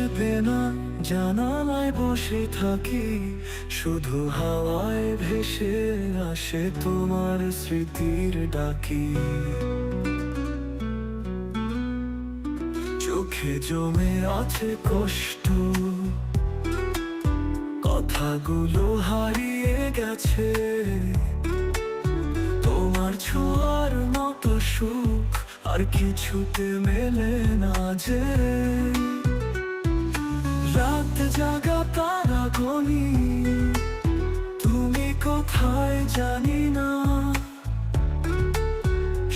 আসবে না, জানালায় বসে থাকি। শুধু হাওয়ায় ভেসে আসে তোমার স্মৃতির ডাকি। চোখে জমে আছে কষ্ট। কথাগুলো হারিয়ে গেছে। তোমার ছোঁয়ার মতো সুখ, আর কিছুতে মেলে না যে জাগা তারা গনি তুমি কোথায় জানি না।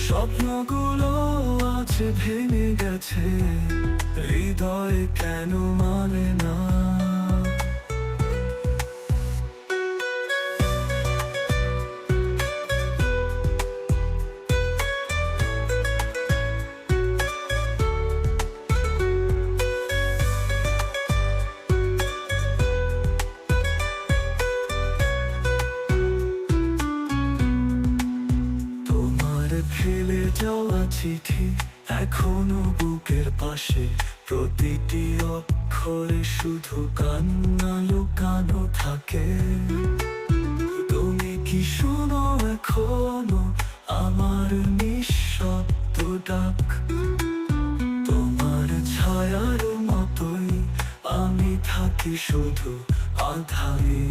স্বপ্নগুলো আছে ভেঙে গেছে, হৃদয় কেন মানে না? চিঠি এখনও বুকের পাশে। প্রতিটি অক্ষরে শুধু কান্না লুকানো থাকে। তুমি কি শোনো এখনও আমার নিঃশব্দ ডাক? তোমার ছায়ার মতোই আমি থাকি শুধু আধারে।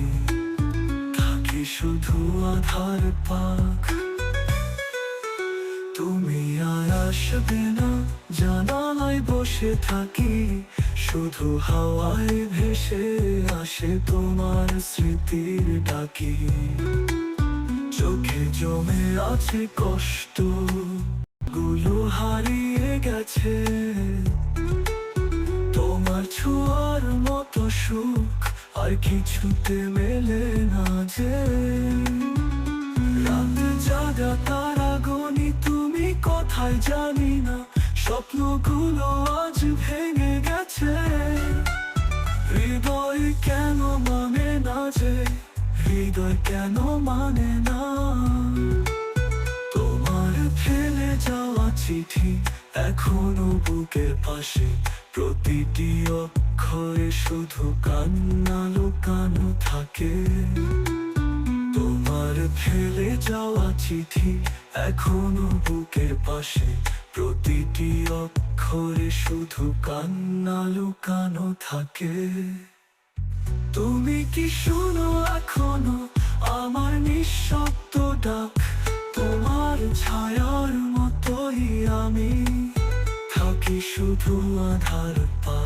থাকি শুধু আধার পাক। আসবে না, জানালায় বসে থাকি। শুধু হাওয়ায় ভেসে আসে তোমার স্মৃতির ডাকি। চোখে জমে আছে কষ্ট, গুলো হারিয়ে গেছে। তোমার ছোঁয়ার মতো সুখ আর কিছুতে মেলে না যে। রাত জাগা তারা তুমি কোথায় জানি না, স্বপ্নগুলো আজ ভেঙে গেছে। হৃদয় কেন মানে না যে, হৃদয় কেন মানে না? তোমার ফেলে যাওয়া চিঠি এখনও বুকের পাশে। প্রতিটি অক্ষরে শুধু কান্না লুকানো থাকে। তোমার ফেলে যাওয়া চিঠি এখনও বুকের পাশে। প্রতিটি অক্ষরে শুধু কান্না লুকানো থাকে। তুমি কি শোনো এখনও আমার নিঃশব্দ ডাক? তোমার ছায়ার মতোই আমি। থাকি শুধু আধার পাক